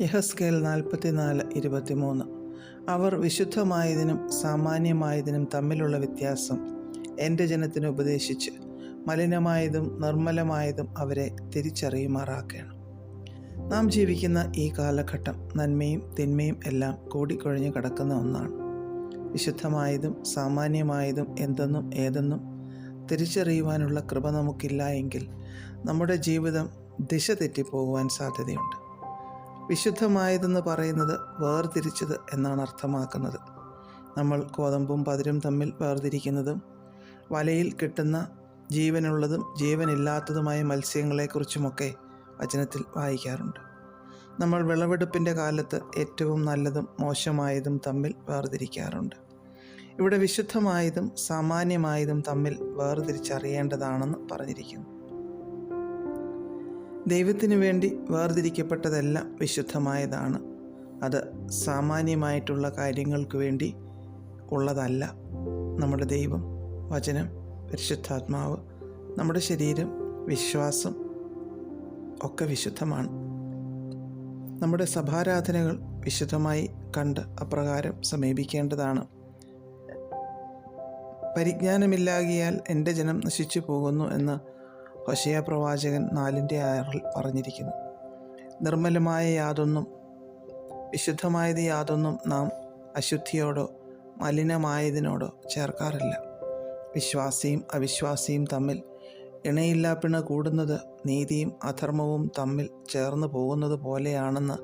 യഹസ്കേൽ നാൽപ്പത്തിനാല് ഇരുപത്തിമൂന്ന്. അവർ വിശുദ്ധമായതിനും സാമാന്യമായതിനും തമ്മിലുള്ള വ്യത്യാസം എന്റെ ജനത്തിന് ഉപദേശിച്ച് മലിനമായതും നിർമ്മലമായതും അവരെ തിരിച്ചറിയുമാറാക്കണം നാം ജീവിക്കുന്ന ഈ കാലഘട്ടം നന്മയും തിന്മയും എല്ലാം കൂടിക്കൊഴിഞ്ഞ് കിടക്കുന്ന ഒന്നാണ്. വിശുദ്ധമായതും സാമാന്യമായതും എന്തെന്നും ഏതെന്നും തിരിച്ചറിയുവാനുള്ള കൃപ നമുക്കില്ല എങ്കിൽ നമ്മുടെ ജീവിതം ദിശ തെറ്റിപ്പോകുവാൻ സാധ്യതയുണ്ട്. വിശുദ്ധമായതെന്ന് പറയുന്നത് വേർതിരിച്ചത് എന്നാണ് അർത്ഥമാക്കുന്നത്. നമ്മൾ കോതമ്പും പതിരും തമ്മിൽ വേർതിരിക്കുന്നതും വലയിൽ കിട്ടുന്ന ജീവനുള്ളതും ജീവനില്ലാത്തതുമായ മത്സ്യങ്ങളെക്കുറിച്ചുമൊക്കെ വചനത്തിൽ വായിക്കാറുണ്ട്. നമ്മൾ വിളവെടുപ്പിന്റെ കാലത്ത് ഏറ്റവും നല്ലതും മോശമായതും തമ്മിൽ വേർതിരിക്കാറുണ്ട്. ഇവിടെ വിശുദ്ധമായതും സാമാന്യമായതും തമ്മിൽ വേർതിരിച്ചറിയേണ്ടതാണെന്ന് പറഞ്ഞിരിക്കുന്നു. ദൈവത്തിനു വേണ്ടി വേർതിരിക്കപ്പെട്ടതെല്ലാം വിശുദ്ധമായതാണ്. അത് സാമാന്യമായിട്ടുള്ള കാര്യങ്ങൾക്ക് വേണ്ടി ഉള്ളതല്ല. നമ്മുടെ ദൈവം വചനം പരിശുദ്ധാത്മാവ് നമ്മുടെ ശരീരം വിശ്വാസം ഒക്കെ വിശുദ്ധമാണ്. നമ്മുടെ സഭാരാധനകൾ വിശുദ്ധമായി കണ്ട് അപ്രകാരം സമീപിക്കേണ്ടതാണ്. പരിജ്ഞാനമില്ലാകിയാൽ എന്റെ ജനം നശിച്ചു പോകുന്നു എന്ന് ഹൊശയ പ്രവാചകൻ നാലിന്റെ ആറിൽ പറഞ്ഞിരിക്കുന്നു നിർമ്മലമായ യാതൊന്നും വിശുദ്ധമായത് യാതൊന്നും നാം അശുദ്ധിയോടോ മലിനമായതിനോടോ ചേർക്കാറില്ല. വിശ്വാസിയും അവിശ്വാസിയും തമ്മിൽ ഇണയില്ലാ പിണ കൂടുന്നത് നീതിയും അധർമ്മവും തമ്മിൽ ചേർന്ന് പോകുന്നത് പോലെയാണെന്ന്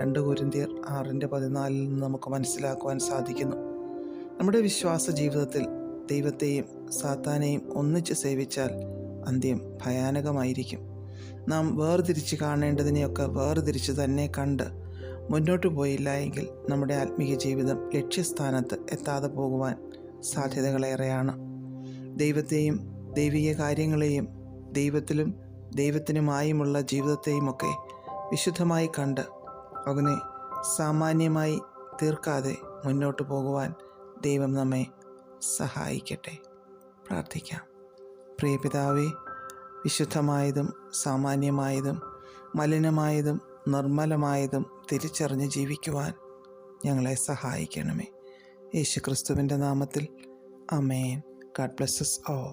രണ്ട് കുരിന്തിയർ ആറിന്റെ പതിനാലിൽ നിന്ന് നമുക്ക് മനസ്സിലാക്കുവാൻ സാധിക്കുന്നു. നമ്മുടെ വിശ്വാസ ജീവിതത്തിൽ ദൈവത്തെയും സാത്താനെയും ഒന്നിച്ച് സേവിച്ചാൽ അന്ത്യം ഭയാനകമായിരിക്കും. നാം വേർതിരിച്ച് കാണേണ്ടതിനെയൊക്കെ വേർതിരിച്ച് തന്നെ കണ്ട് മുന്നോട്ട് പോയില്ല എങ്കിൽ നമ്മുടെ ആത്മീയ ജീവിതം ലക്ഷ്യസ്ഥാനത്ത് എത്താതെ പോകുവാൻ സാധ്യതകളേറെയാണ്. ദൈവത്തെയും ദൈവിക കാര്യങ്ങളെയും ദൈവത്തിലും ദൈവത്തിനുമായുമുള്ള ജീവിതത്തെയുമൊക്കെ വിശുദ്ധമായി കണ്ട് അതിനെ സാമാന്യമായി തീർക്കാതെ മുന്നോട്ട് പോകുവാൻ ദൈവം നമ്മെ സഹായിക്കട്ടെ. പ്രാർത്ഥിക്കാം. പ്രിയപിതാവേ വിശുദ്ധമായതും സാമാന്യമായതും മലിനമായതും നിർമ്മലമായതും തിരിച്ചറിഞ്ഞ് ജീവിക്കുവാൻ ഞങ്ങളെ സഹായിക്കണമേ. യേശു ക്രിസ്തുവിന്റെ നാമത്തിൽ. അമേൻ ഗാഡ് ബ്ലസ്സസ് ഓ